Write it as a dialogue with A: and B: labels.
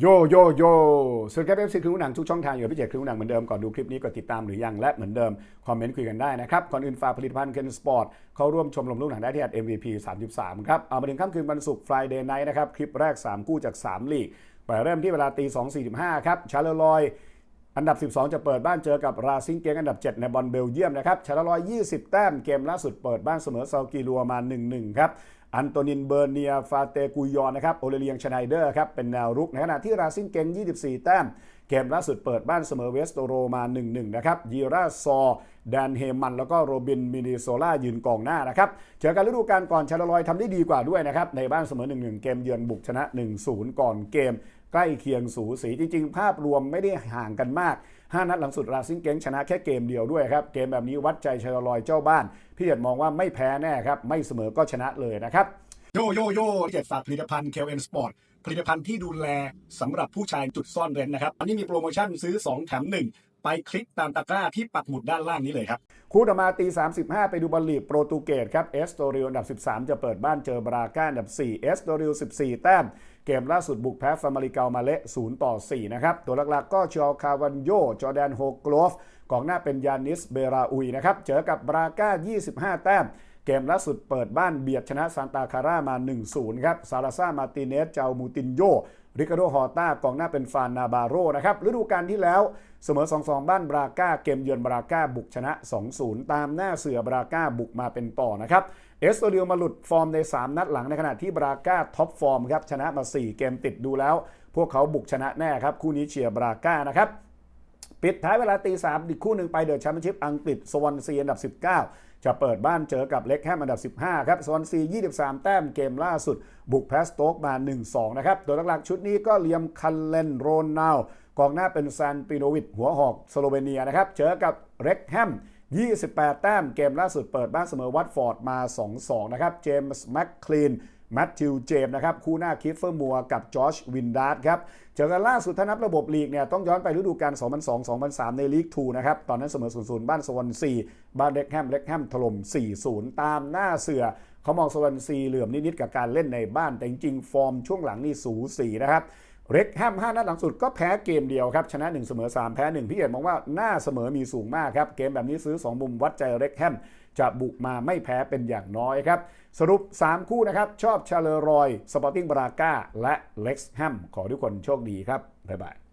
A: โยโยโยสวัสดีครับเอฟซีคลิปหนังทุกช่องทางอยู่พี่เจคลิปหนังเหมือนเดิมก่อนดูคลิปนี้กดติดตามหรือยังและเหมือนเดิม คอมเมนต์คุยกันได้นะครับ ก่อนอื่นฝากผลิตภัณฑ์เคนสปอร์ตเข้าร่วมชมรมลูกหนังได้ที่ MVP 33 ครับ เอามาถึงค่ำคืนวันศุกร์ Friday Night นะครับ คลิปแรก 3 คู่จาก 3 ลีกไปเริ่มที่เวลาตี2.45 ครับชาเลลอย อันดับ 12 จะเปิดบ้านเจอกับราซิงเกงอันดับ 7 ในบอลเบลเยียมนะครับชาลลอย 20 แต้มเกมล่าสุดเปิดบ้านเสมอซากีรัวมา 1-1 ครับ อันโตนินเบอร์เนียฟาเตกุยอนนะครับโอเลเลียงชไนเดอร์ครับเป็นแนวรุกในขณะที่ราซินเกง 24 แต้มเกมล่าสุดเปิดบ้านเสมอเวสโตโรมา 1-1 นะครับ ยีราซอแดนเฮมัน แล้วก็โรบินมินิโซล่ายืนกองหน้านะครับ เจอกันฤดูกาลก่อนชาลลอยทำได้ดีกว่าด้วยนะครับ ในบ้านเสมอ 1-1 เกมเยือนบุกชนะ 1-0 ก่อนเกม ใกล้เคียงสูสีจริง ๆ ภาพรวมไม่ได้ห่างกันมาก 5 นัดหลังสุดราซิงเก้งชนะแค่เกมเดียวด้วยครับ เกมแบบนี้วัดใจชาลลอยเจ้าบ้าน พี่เด็ดมองว่าไม่แพ้แน่ครับ ไม่เสมอก็ชนะเลยนะครับ โยโยโย่พี่เด็ดฝากผลิตภัณฑ์ KLN Sport ผลิตภัณฑ์ที่ดูแลสำหรับผู้ชายจุดซ่อนเร้นนะครับ อันนี้มีโปรโมชั่นซื้อ 2 แถม 1 ไปคลิกตามตะกร้าที่ปักหมุดด้านล่างนี้เลยครับ คู่ต่อมาตี 35 ไปดูบอลลีกโปรตุเกสครับเอสโตริโออันดับ 13 จะเปิดบ้านเจอบราก้าอันดับ 4 เอสโตริโอ14 แต้ม เกมล่าสุดบุกแพ้ฟามาริเกามาเละ0ต่อ 4 นะครับ ตัวหลักๆก็ชอคาวันโยจอแดนโฮกลฟกองหน้าเป็นยานิสเบราอุยนะครับเจอกับบราก้า25 แต้ม เกมล่าสุดเปิดบ้านเบียดชนะซานตาคาร่ามา 1-0 ครับ ซาลาซ่ามาติเนส เจ้ามูตินโย ริคาโด ฮอต้า กองหน้าเป็นฟานนาบาโรนะครับ ฤดูกาลที่แล้วเสมอ 2-2 บ้านบราก้า เกมเยือนบราก้าบุกชนะ 2-0 ตามหน้าเสือบราก้าบุกมาเป็นต่อนะครับ เอสโตเดียมาหลุดฟอร์มใน 3 นัดหลังในขณะที่บราก้าท็อปฟอร์มครับ ชนะมา 4 เกมติดดูแล้ว พวกเขาบุกชนะแน่ครับ คู่นี้เชียร์บราก้านะครับ ปิดท้ายเวลาตีสามอีกคู่หนึ่งไปเดอะแชมเปี้ยนชิพอังกฤษสวอนซีอันดับ 19 จะเปิดบ้านเจอกับเล็กแฮมอันดับ 15 ครับสวอนซี 23 แต้มเกมล่าสุด บุกแพสโต๊กมา 1-2 นะครับตัวหลักๆชุดนี้ก็เลียมคันเลนโรนาวกองหน้าเป็นซานปิโนวิดหัวหอกสโลเวเนียนะครับเจอกับเล็กแฮม28 แต้มเกมล่าสุดเปิดบ้านเสมอวัตฟอร์ดมา 2-2 นะครับเจมส์แมคคลีน แมตติวเจมนะครับคู่หน้าคิฟเฟอร์มัวกับจอชวินดาร์ดครับเจอกันล่าสุดถ้านับระบบลีกเนี่ยต้องย้อนไปฤดูกาล 2002-2003 ในลีก 2 นะครับ ตอนนั้นเสมอ 0-0 บ้านสวอนซีบ้านเล็กแฮมเล็กแฮมถล่ม 4-0 ตามหน้าเสือเขามองสวอนซีเหลื่อมนิดๆกับการเล่นในบ้านแต่จริงๆฟอร์มช่วงหลังนี่สูสีนะครับเร็กแฮม5นัดหลังสุดก็แพ้เกมเดียวครับชนะ 1 เสมอ 3 แพ้ 1 พี่เอกมองว่าหน้าเสมอมีสูงมากครับ เกมแบบนี้ซื้อ 2 มุมวัดใจเร็กแฮม จะบุกมาไม่แพ้เป็นอย่างน้อยครับ สรุป 3 คู่นะครับ ชอบชาเลอรอย สปอร์ติ้งบราก้า และเล็กซ์แฮมขอทุกคนโชคดีครับ บ๊ายบาย